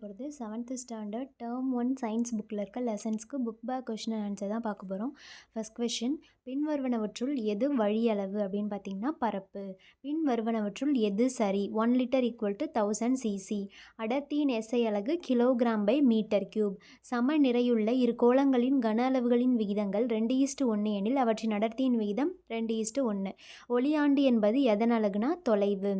போகிறது seventh standard term one science புக்கில் இருக்க லெசன்ஸ்க்கு புக் பேக் கொஷின் ஆன்சர் தான் பார்க்க போகிறோம் ஃபஸ்ட் கொஷின் பின்வருவனவற்றுள் எது வழியளவு அப்படின்னு பார்த்தீங்கன்னா பரப்பு. பின்வருவனவற்றுள் எது சரி? One litre equal to thousand cc அடர்த்தியின் எஸ்ஐ அலகு கிலோகிராம் பை மீட்டர் கியூப் சம நிறையுள்ள இரு கோளங்களின் கன அளவுகளின் விகிதங்கள் ரெண்டு ஈஸ்ட்டு ஒன்று எனில் அவற்றின் அடர்த்தியின் விகிதம் ரெண்டு ஈஸ்ட்டு ஒன்று ஒளியாண்டு என்பது எதன் அலகுனா தொலைவு.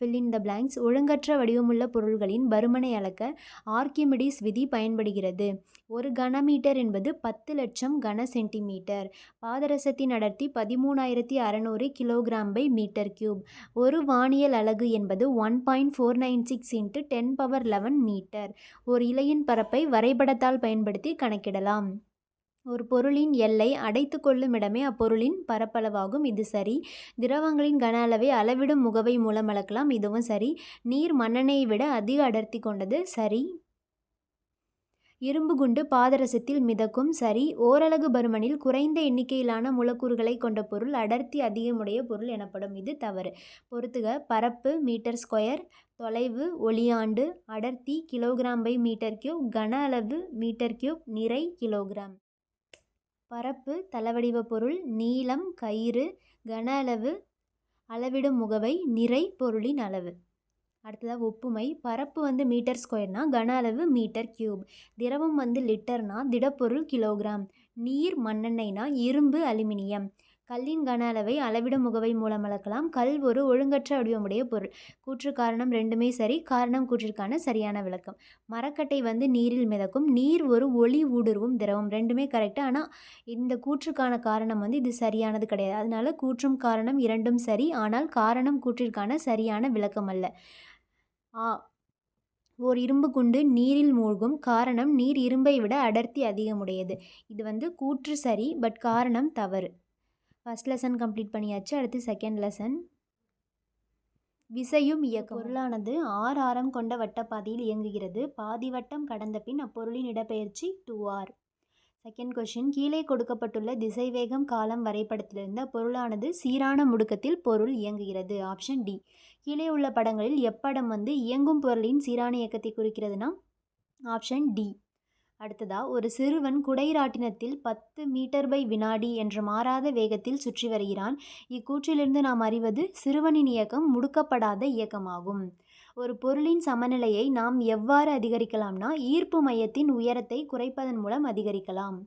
Fill in the blanks. ஒழுங்கற்ற வடிவமுள்ள பொருள்களின் பருமனை அளக்க ஆர்கிமிடிஸ் விதி பயன்படுகிறது. ஒரு கனமீட்டர் என்பது பத்து லட்சம் கன சென்டிமீட்டர். பாதரசத்தின் அடர்த்தி பதிமூணாயிரத்தி அறநூறு கிலோகிராம் பை மீட்டர் கியூப் ஒரு வானியல் அலகு என்பது one point four nine six into ten power eleven metre. ஒரு இலையின் பரப்பை வரைபடத்தால் பயன்படுத்தி கணக்கிடலாம். ஒரு பொருளின் எல்லை அடைத்து கொள்ளும் இடமே அப்பொருளின் பரப்பளவாகும். இது சரி. திரவங்களின் கன அளவை அளவிடும் முகவை மூலம் அளக்கலாம். இதுவும் சரி. நீர் மண்ணெண்ணெயை விட அதிக அடர்த்தி கொண்டது சரி. இரும்பு குண்டு பாதரசத்தில் மிதக்கும் சரி. ஓரலகு பருமனில் குறைந்த எண்ணிக்கையிலான மூலக்கூறுகளை கொண்ட பொருள் அடர்த்தி அதிகமுடைய பொருள் எனப்படும். இது தவறு. பொறுத்துக. பரப்பு மீட்டர் ஸ்கொயர். தொலைவு ஒளியாண்டு. அடர்த்தி கிலோகிராம் பை மீட்டர் கியூப். கன அளவு மீட்டர் கியூப். நிறை கிலோகிராம். பரப்பு தளவடிவ பொருள் நீளம் கயிறு கன அளவு அளவிடும் முகவை நிறை பொருளின் அளவு. அடுத்ததாக ஒப்புமை. பரப்பு வந்து மீட்டர் ஸ்கொயர்னா கன அளவு மீட்டர் கியூப். திரவம் வந்து லிட்டர்னா திடப்பொருள் கிலோகிராம். நீர் மண்ணெண்ணெய்னா இரும்பு அலுமினியம். கல்லின் கன அளவை அளவிடும் முகவை மூலம் அளக்கலாம். கல் ஒரு ஒழுங்கற்ற வடிவமுடைய பொருள். கூற்று காரணம் ரெண்டுமே சரி. காரணம் கூற்றிற்கான சரியான விளக்கம். மரக்கட்டை வந்து நீரில் மிதக்கும். நீர் ஒரு ஒளி ஊடுருவும் திரவம். ரெண்டுமே கரெக்டு ஆனால் இந்த கூற்றுக்கான காரணம் வந்து இது சரியானது கிடையாது. அதனால கூற்றும் காரணம் இரண்டும் சரி. ஆனால் காரணம் கூற்றிற்கான சரியான விளக்கம் அல்ல. ஆ ஓர் இரும்பு குண்டு நீரில் மூழ்கும். காரணம் நீர் இரும்பை விட அடர்த்தி அதிகமுடையது. இது வந்து கூற்று சரி பட் காரணம் தவறு. ஃபஸ்ட் லெசன் கம்ப்ளீட் பண்ணியாச்சு. அடுத்து செகண்ட் லெசன் விசையும் இயக்க பொருளானது ஆறு ஆரம் கொண்ட வட்டப்பாதையில் இயங்குகிறது. பாதி வட்டம் கடந்த பின் அப்பொருளின் இடப்பெயர்ச்சி டூ ஆர் செகண்ட் கொஷின் கீழே கொடுக்கப்பட்டுள்ள திசைவேகம் காலம் வரைபடத்திலிருந்து பொருளானது சீரான முடுக்கத்தில் பொருள் இயங்குகிறது. ஆப்ஷன் டி கீழே உள்ள படங்களில் எப்படம் வந்து இயங்கும் பொருளின் சீரான இயக்கத்தை குறிக்கிறதுனா ஆப்ஷன் டி அடுத்ததா ஒரு சிறுவன் குடைராட்டினத்தில் பத்து மீட்டர் பை வினாடி என்ற மாறாத வேகத்தில் சுற்றி வருகிறான். இக்கூற்றிலிருந்து நாம் அறிவது சிறுவனின் இயக்கம் முடுக்கப்படாத இயக்கமாகும். ஒரு பொருளின் சமநிலையை நாம் எவ்வாறு அதிகரிக்கலாம்னா ஈர்ப்பு மையத்தின் உயரத்தை குறைப்பதன் மூலம் அதிகரிக்கலாம்.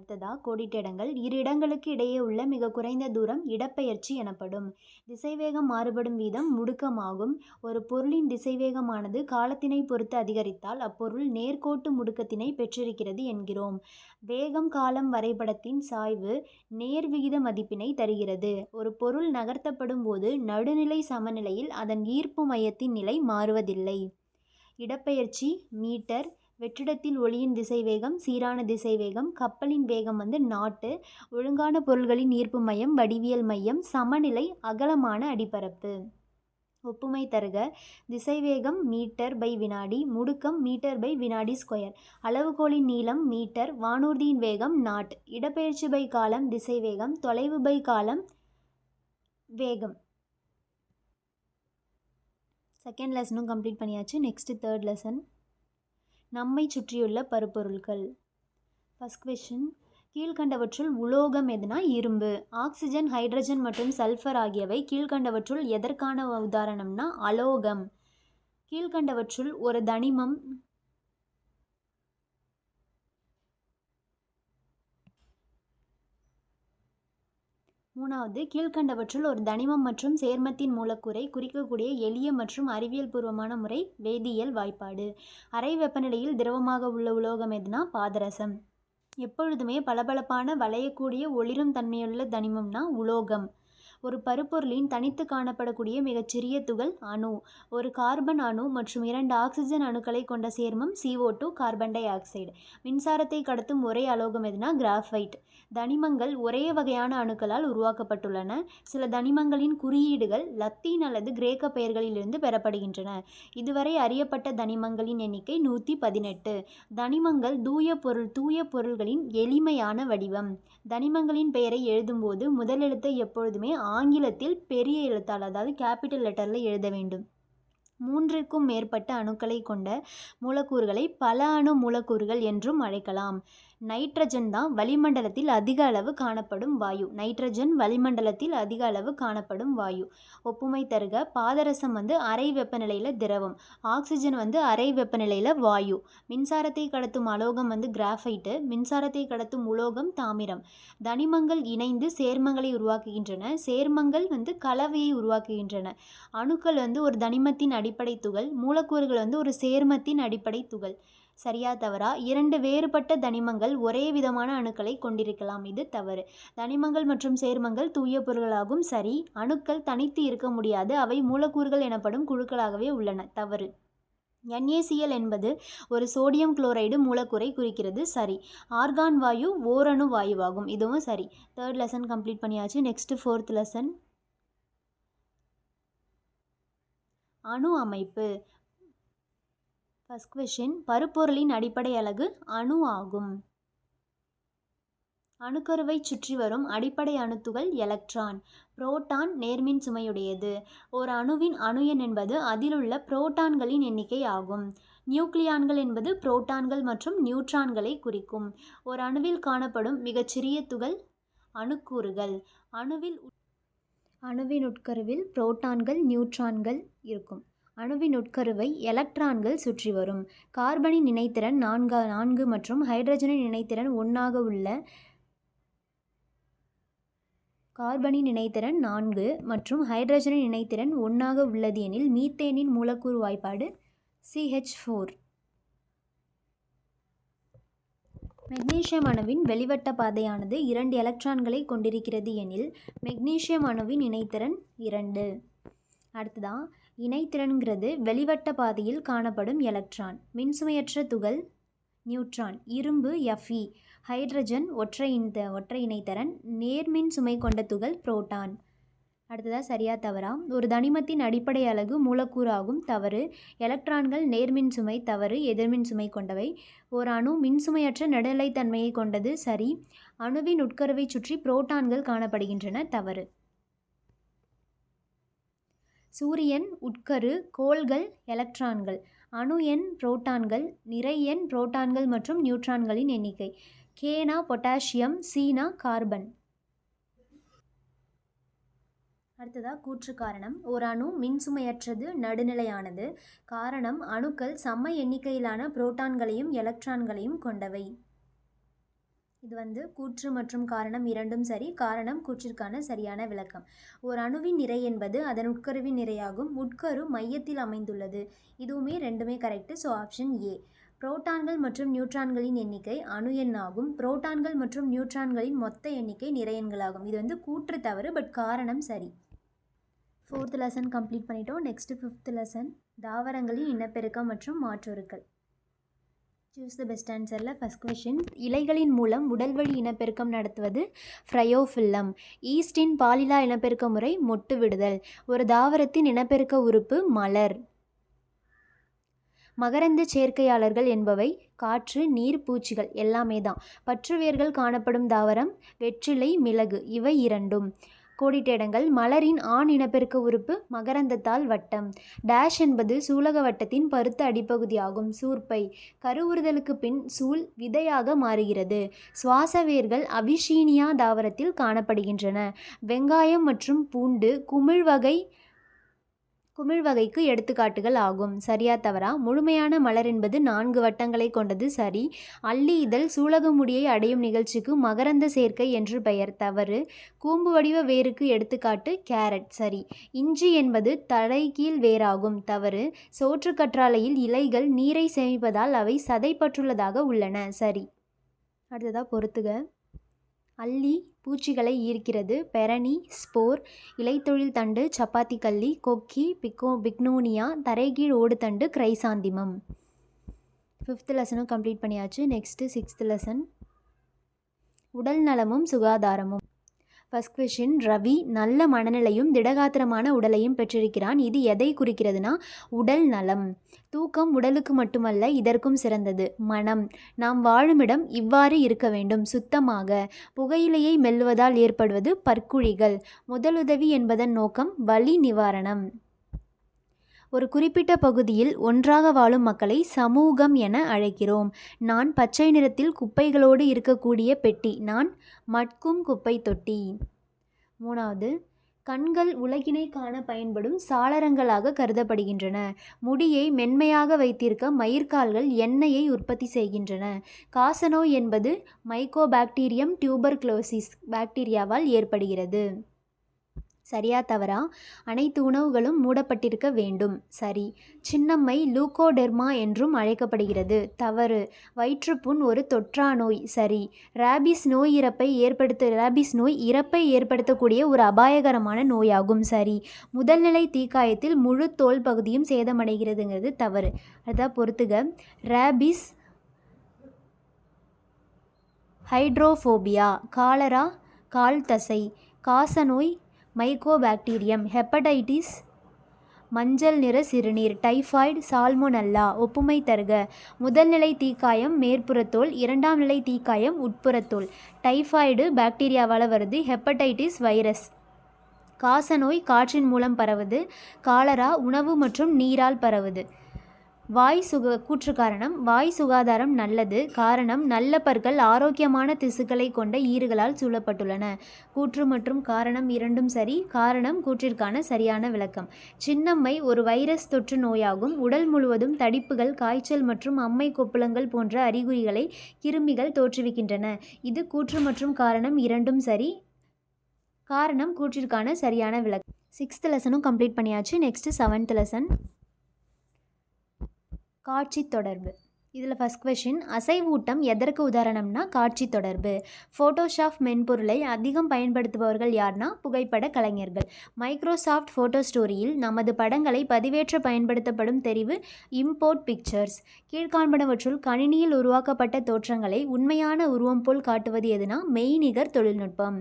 அடுத்ததா கோடிட்ட இடங்கள் இரு இடங்களுக்கு இடையே உள்ள மிக குறைந்த தூரம் இடப்பெயர்ச்சி எனப்படும். திசைவேகம் மாறுபடும் வீதம் முடுக்கமாகும். ஒரு பொருளின் திசைவேகமானது காலத்தினை பொறுத்து அதிகரித்தால் அப்பொருள் நேர்கோட்டு முடுக்கத்தினை பெற்றிருக்கிறது என்கிறோம். வேகம் காலம் வரைபடத்தின் சாய்வு நேர்விகித மதிப்பினை தருகிறது. ஒரு பொருள் நகர்த்தப்படும் போது நடுநிலை சமநிலையில் அதன் ஈர்ப்பு மையத்தின் நிலை மாறுவதில்லை. இடப்பெயர்ச்சி மீட்டர் வெற்றிடத்தில் ஒளியின் திசைவேகம் சீரான திசைவேகம் கப்பலின் வேகம் வந்து நாட்டு ஒழுங்கான பொருள்களின் ஈர்ப்பு மையம் வடிவியல் மையம் சமநிலை அகலமான அடிப்பரப்பு. ஒப்புமை தருக. திசைவேகம் மீட்டர் பை வினாடி முடுக்கம் மீட்டர் பை வினாடி ஸ்கொயர். அளவுகோலின் நீளம் மீட்டர் வானூர்தியின் வேகம் நாட். இடப்பெயர்ச்சி பை காலம் திசைவேகம் தொலைவு பை காலம் வேகம். செகண்ட் லெசனும் கம்ப்ளீட் பண்ணியாச்சு. நெக்ஸ்ட்டு தேர்ட் லெசன் நம்மை சுற்றியுள்ள பருப்பொருட்கள் ஃபஸ்ட் கொஷின் கீழ்கண்டவற்றுள் உலோகம் எதுனா? இரும்பு. ஆக்சிஜன் ஹைட்ரஜன் மற்றும் சல்ஃபர் ஆகியவை கீழ்கண்டவற்றுள் எதற்கான உதாரணம்னா? அலோகம். கீழ்கண்டவற்றுள் ஒரு தனிமம் மூணாவது கீழ்கண்டவற்றுள் ஒரு தனிமம் மற்றும் சேர்மத்தின் மூலக்கூறை குறிக்கக்கூடிய எளிய மற்றும் அறிவியல் பூர்வமான முறை வேதியியல் வாய்ப்பாடு. அறை வெப்பநிலையில் திரவமாக உள்ள உலோகம் எதுனா பாதரசம். எப்பொழுதுமே பளபளப்பான வளையக்கூடிய ஒளிரும் தன்மையுள்ள தனிமம்னா உலோகம். ஒரு பருப்பொருளின் தனித்து காணப்படக்கூடிய மிகச்சிறிய துகள் அணு. ஒரு கார்பன் அணு மற்றும் இரண்டு ஆக்சிஜன் அணுக்களை கொண்ட சேர்மம் CO two carbon dioxide. மின்சாரத்தை கடத்தும் ஒரே அலோகம் எதுனா கிராஃபைட். தனிமங்கள் ஒரே வகையான அணுக்களால் உருவாக்கப்பட்டுள்ளன. சில தனிமங்களின் குறியீடுகள் லத்தீன் அல்லது கிரேக்க பெயர்களிலிருந்து பெறப்படுகின்றன. இதுவரை அறியப்பட்ட தனிமங்களின் எண்ணிக்கை நூற்றி பதினெட்டு. தனிமங்கள் தூய பொருள் தூய பொருள்களின் எளிமையான வடிவம். தனிமங்களின் பெயரை எழுதும்போது முதல் எழுத்தை எப்பொழுதுமே ஆங்கிலத்தில் பெரிய எழுத்தால் அதாவது கேபிட்டல் லெட்டரில் எழுத வேண்டும். மூன்றிற்கும் மேற்பட்ட அணுக்களை கொண்ட மூலக்கூறுகளை பல அணு மூலக்கூறுகள் என்றும் அழைக்கலாம். நைட்ரஜன் தான் வளிமண்டலத்தில் அதிக அளவு காணப்படும் வாயு. நைட்ரஜன் வளிமண்டலத்தில் அதிக அளவு காணப்படும் வாயு. ஒப்புமை தருக பாதரசம் வந்து அறை வெப்பநிலையில் திரவம். ஆக்சிஜன் வந்து அறை வெப்பநிலையில் வாயு. மின்சாரத்தை கடத்தும் அலோகம் வந்து கிராஃபைட்டு. மின்சாரத்தை கடத்தும் உலோகம் தாமிரம். தனிமங்கள் இணைந்து சேர்மங்களை உருவாக்குகின்றன. சேர்மங்கள் வந்து கலவையை உருவாக்குகின்றன. அணுக்கள் வந்து ஒரு தனிமத்தின் அடிப்படை துகள். மூலக்கூறுகள் வந்து ஒரு சேர்மத்தின் அடிப்படை துகள். சரியா தவறா இரண்டு வேறுபட்ட தனிமங்கள் ஒரே விதமான அணுக்களை கொண்டிருக்கலாம். இது தவறு. தனிமங்கள் மற்றும் சேர்மங்கள் தூய பொருள்களாகும். சரி. அணுக்கள் தனித்து இருக்க முடியாது. அவை மூலக்கூறுகள் எனப்படும் குழுக்களாகவே உள்ளன. தவறு. என்ஏசிஎல் என்பது ஒரு சோடியம் குளோரைடு மூலக்கூறை குறிக்கிறது. சரி. ஆர்கான் வாயு ஓரணு வாயுவாகும். இதுவும் சரி. தேர்ட் லெசன் கம்ப்ளீட் பண்ணியாச்சு. நெக்ஸ்ட் ஃபோர்த் லெசன் அணு அமைப்பு. ஃபஸ்ட் கொஷின் பருப்பொருளின் அடிப்படை அலகு அணு ஆகும். அணுக்கருவை சுற்றி வரும் அடிப்படை அணுத்துகள் எலக்ட்ரான் புரோட்டான் நேர்மின் சுமையுடையது. ஒரு அணுவின் அணு எண் என்பது அதிலுள்ள புரோட்டான்களின் எண்ணிக்கை ஆகும். நியூக்ளியான்கள் என்பது புரோட்டான்கள் மற்றும் நியூட்ரான்களை குறிக்கும். ஒரு அணுவில் காணப்படும் மிகச்சிறிய துகள் அணுக்கூறுகள். அணுவில் அணுவின் உட்கருவில் புரோட்டான்கள் நியூட்ரான்கள் இருக்கும். அணுவின் உட்கருவை எலக்ட்ரான்கள் சுற்றி வரும். கார்பனின் இணைத்திறன் நான்கா நான்கு மற்றும் ஹைட்ரஜனின் இணைத்திறன் ஒன்றாக உள்ள கார்பனின் இணைத்திறன் நான்கு மற்றும் ஹைட்ரஜனின் இணைத்திறன் ஒன்றாக உள்ளது எனில் மீத்தேனின் மூலக்கூறு வாய்ப்பாடு சிஹெச் ஃபோர் மெக்னீசியம் அணுவின் வெளிவட்ட பாதையானது இரண்டு எலக்ட்ரான்களை கொண்டிருக்கிறது எனில் மெக்னீசியம் அணுவின் இணைத்திறன் இரண்டு. அடுத்ததான் இணைத்திறன்கிறது வெளிவட்ட பாதையில் காணப்படும் எலக்ட்ரான். மின்சுமையற்ற துகள் நியூட்ரான் இரும்பு எஃப்இ ஹைட்ரஜன் ஒற்றை இந்த ஒற்றை இணைத்திறன் நேர்மின் சுமை கொண்ட துகள் புரோட்டான். அடுத்ததாக சரியா தவறா? ஒரு தனிமத்தின் அடிப்படை அலகு மூலக்கூறு ஆகும். தவறு. எலக்ட்ரான்கள் நேர்மின் சுமை தவறு. எதிர்மின் சுமை கொண்டவை. ஒரு அணு மின்சுமையற்ற நடுநிலைத்தன்மையை கொண்டது சரி. அணுவின் உட்கருவை சுற்றி புரோட்டான்கள் காணப்படுகின்றன. தவறு. சூரியன் உட்கரு கோள்கள் எலக்ட்ரான்கள். அணு எண் புரோட்டான்கள் நிறை எண் புரோட்டான்கள் மற்றும் நியூட்ரான்களின் எண்ணிக்கை. கேனா பொட்டாசியம் சீனா கார்பன். அடுத்ததாக கூற்று காரணம். ஒரு அணு மின்சுமையற்றது நடுநிலையானது. காரணம் அணுக்கள் சம எண்ணிக்கையிலான புரோட்டான்களையும் எலக்ட்ரான்களையும் கொண்டவை. இது வந்து கூற்று மற்றும் காரணம் இரண்டும் சரி காரணம் கூற்றிற்கான சரியான விளக்கம். ஒரு அணுவின் நிறை என்பது அதன் உட்கருவின் நிறையாகும். உட்கரு மையத்தில் அமைந்துள்ளது. இதுவுமே ரெண்டுமே கரெக்டு ஸோ ஆப்ஷன் ஏ புரோட்டான்கள் மற்றும் நியூட்ரான்களின் எண்ணிக்கை அணு எண்ணாகும். புரோட்டான்கள் மற்றும் நியூட்ரான்களின் மொத்த எண்ணிக்கை நிறையன்களாகும் இது வந்து கூற்று தவறு பட் காரணம் சரி. ஃபோர்த் லெசன் கம்ப்ளீட் பண்ணிட்டோம். நெக்ஸ்ட்டு ஃபிஃப்த் லெசன் தாவரங்களின் இனப்பெருக்கம் மற்றும் மாற்றொருக்கள் சூஸ் த பெஸ்ட் ஆன்சரில் ஃபஸ்ட் கொஷின் இலைகளின் மூலம் உடல்வழி இனப்பெருக்கம் நடத்துவது ஃப்ரையோஃபில்லம் ஈஸ்டின் பாலிலா இனப்பெருக்க முறை மொட்டு விடுதல். ஒரு தாவரத்தின் இனப்பெருக்க உறுப்பு மலர். மகரந்த சேர்க்கையாளர்கள் என்பவை காற்று நீர் பூச்சிகள் எல்லாமே தான். பற்றுவேர்கள் காணப்படும் தாவரம் வெற்றிலை மிளகு இவை இரண்டும். கோடிட்டேடங்கள் மலரின் ஆண் இனப்பெருக்க உறுப்பு மகரந்தத்தால் வட்டம். டேஷ் என்பது சூலக வட்டத்தின் பருத்த அடிப்பகுதியாகும். சூர்ப்பை கருவுறுதலுக்கு பின் சூல் விதையாக மாறுகிறது. சுவாச வேர்கள் அபிஷீனியா தாவரத்தில் காணப்படுகின்றன. வெங்காயம் மற்றும் பூண்டு குமிழ் வகை குமிழ் வகைக்கு எடுத்துக்காட்டுகள் ஆகும். சரியா தவறா? முழுமையான மலர் என்பது நான்கு வட்டங்களை கொண்டது சரி. அள்ளி இதழ் சூலகமுடியை அடையும் நிகழ்ச்சிக்கு மகரந்த சேர்க்கை என்று பெயர். தவறு. கூம்பு வடிவ வேருக்கு எடுத்துக்காட்டு கேரட். சரி. இஞ்சி என்பது தலைகீழ் வேராகும். தவறு. சோற்றுக்கற்றாழையில் இலைகள் நீரை சேமிப்பதால் அவை சதைப்பற்றுள்ளதாக உள்ளன. சரி. அடுத்ததாக பொறுத்துக. அல்லி பூச்சிகளை ஈர்க்கிறது. பெரணி ஸ்போர் இலைத்தொழில் தண்டு சப்பாத்தி கள்ளி கொக்கி பிக்கோ பிக்னோனியா தரைகீழ் ஓடுதண்டு கிரைசாந்திமம். ஃபிஃப்த் லெசனும் கம்ப்ளீட் பண்ணியாச்சு. நெக்ஸ்ட்டு சிக்ஸ்த் லெசன் உடல் நலமும் சுகாதாரமும். ஃபஸ்ட் கொஷின் ரவி நல்ல மனநிலையும் திடகாத்திரமான உடலையும் பெற்றிருக்கிறான். இது எதை குறிக்கிறதுனா உடல் நலம். தூக்கம் உடலுக்கு மட்டுமல்ல இதற்கும் சிறந்தது. மனம். நாம் வாழுமிடம் இவ்வாறு இருக்க வேண்டும். சுத்தமாக. புகையிலையை மெல்லுவதால் ஏற்படுவது பற்குழிகள். முதலுதவி என்பதன் நோக்கம் வலி நிவாரணம். ஒரு குறிப்பிட்ட பகுதியில் ஒன்றாக வாழும் மக்களை சமூகம் என அழைக்கிறோம். நான் பச்சை நிறத்தில் குப்பைகளோடு இருக்கக்கூடிய பெட்டி. நான் மட்கும் குப்பை தொட்டி. மூணாவது கண்கள் உலகினை காண பயன்படும் சாளரங்களாக கருதப்படுகின்றன. முடியை மென்மையாக வைத்திருக்க மயிர்கால்கள் எண்ணெயை உற்பத்தி செய்கின்றன. காசநோய் என்பது மைக்கோபாக்டீரியம் டியூபர்குலோசிஸ் பாக்டீரியாவால் ஏற்படுகிறது. சரியா தவறா? அனைத்து உணவுகளும் மூடப்பட்டிருக்க வேண்டும். சரி. சின்னம்மை லூகோடெர்மா என்றும் அழைக்கப்படுகிறது. தவறு. வயிற்றுப்புண் ஒரு தொற்றா நோய். சரி. ரேபிஸ் நோய் இறப்பை ஏற்படுத்த ரேபிஸ் நோய் இறப்பை ஏற்படுத்தக்கூடிய ஒரு அபாயகரமான நோயாகும். சரி. முதல்நிலை தீக்காயத்தில் முழு தோல் பகுதியும் சேதமடைகிறதுங்கிறது தவறு. அதான் பொறுத்துக. ரேபிஸ் ஹைட்ரோஃபோபியா காலரா கால் தசை காசநோய் மைக்கோபாக்டீரியம் ஹெப்படைட்டிஸ் மஞ்சள் நிற சிறுநீர் டைஃபாய்டு சால்மோனல்லா ஒப்புமை தருக. முதல்நிலை தீக்காயம் மேற்புறத்தோல் இரண்டாம் நிலை தீக்காயம் உட்புறத்தோல். டைஃபாய்டு பாக்டீரியாவால் வருது ஹெப்படைட்டிஸ் வைரஸ் காசநோய் காற்றின் மூலம் பரவுது காலரா உணவு மற்றும் நீரால் பரவுது. வாய் சுக கூற்று காரணம் வாய் சுகாதாரம் நல்லது. காரணம் நல்ல பற்கள் ஆரோக்கியமான திசுக்களை கொண்ட ஈறுகளால் சூழப்பட்டுள்ளன. கூற்று மற்றும் காரணம் இரண்டும் சரி. காரணம் கூற்றிற்கான சரியான விளக்கம். சின்னம்மை ஒரு வைரஸ் தொற்று நோயாகும். உடல் முழுவதும் தடிப்புகள் காய்ச்சல் மற்றும் அம்மை கொப்புளங்கள் போன்ற அறிகுறிகளை கிருமிகள் தோற்றுவிக்கின்றன. இது கூற்று மற்றும் காரணம் இரண்டும் சரி. காரணம் கூற்றிற்கான சரியான விளக்கம். சிக்ஸ்த் லெசனும் கம்ப்ளீட் பண்ணியாச்சு. நெக்ஸ்ட்டு செவன்த் லெசன் காட்சி தொடர்பு. இதில் ஃபஸ்ட் கொஷின் அசைவூட்டம் எதற்கு உதாரணம்னா காட்சி தொடர்பு. ஃபோட்டோஷாப் மென்பொருளை அதிகம் பயன்படுத்துபவர்கள் யார்னா புகைப்பட கலைஞர்கள். மைக்ரோசாஃப்ட் ஃபோட்டோ ஸ்டோரியில் நமது படங்களை பதிவேற்ற பயன்படுத்தப்படும் தெரிவு இம்போர்ட் பிக்சர்ஸ் கீழ்காண்பனவற்றுள் கணினியில் உருவாக்கப்பட்ட தோற்றங்களை உண்மையான உருவம் போல் காட்டுவது எதுனா மெய்நிகர் தொழில்நுட்பம்.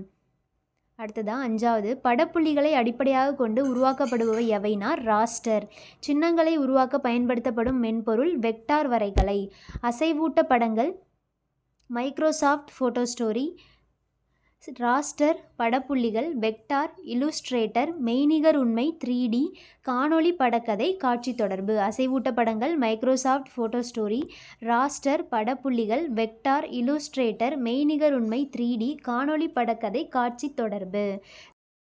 அடுத்ததாக அஞ்சாவது படப்புள்ளிகளை அடிப்படையாக கொண்டு உருவாக்கப்படுபவை எவைனா ராஸ்டர். சின்னங்களை உருவாக்க பயன்படுத்தப்படும் மென்பொருள் வெக்டார் வரைகலை. அசைவூட்ட படங்கள் மைக்ரோசாஃப்ட் ஃபோட்டோ ஸ்டோரி ராஸ்டர் படப்புள்ளிகள் வெக்டார் இலுஸ்ட்ரேட்டர் மெய்நிகர் உண்மை த்ரீ டி காணொளி படக்கதை காட்சி தொடர்பு அசைவூட்ட படங்கள் மைக்ரோசாஃப்ட் ஃபோட்டோ ஸ்டோரி ராஸ்டர் படப்புள்ளிகள் வெக்டார் இலுஸ்ட்ரேட்டர் மெய்நிகர் உண்மை த்ரீ டி காணொளி படக்கதை காட்சி தொடர்பு.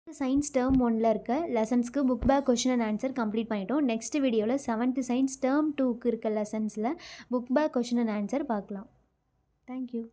சயின்ஸ் டேர்ம் ஒனில் இருக்க லெசன்ஸ்க்கு book back question and answer complete பண்ணிட்டோம். நெக்ஸ்ட் வீடியோவில் செவன்த்து சயின்ஸ் டேர்ம் டூக்கு இருக்க லெசன்ஸில் book back question and answer பார்க்கலாம். Thank you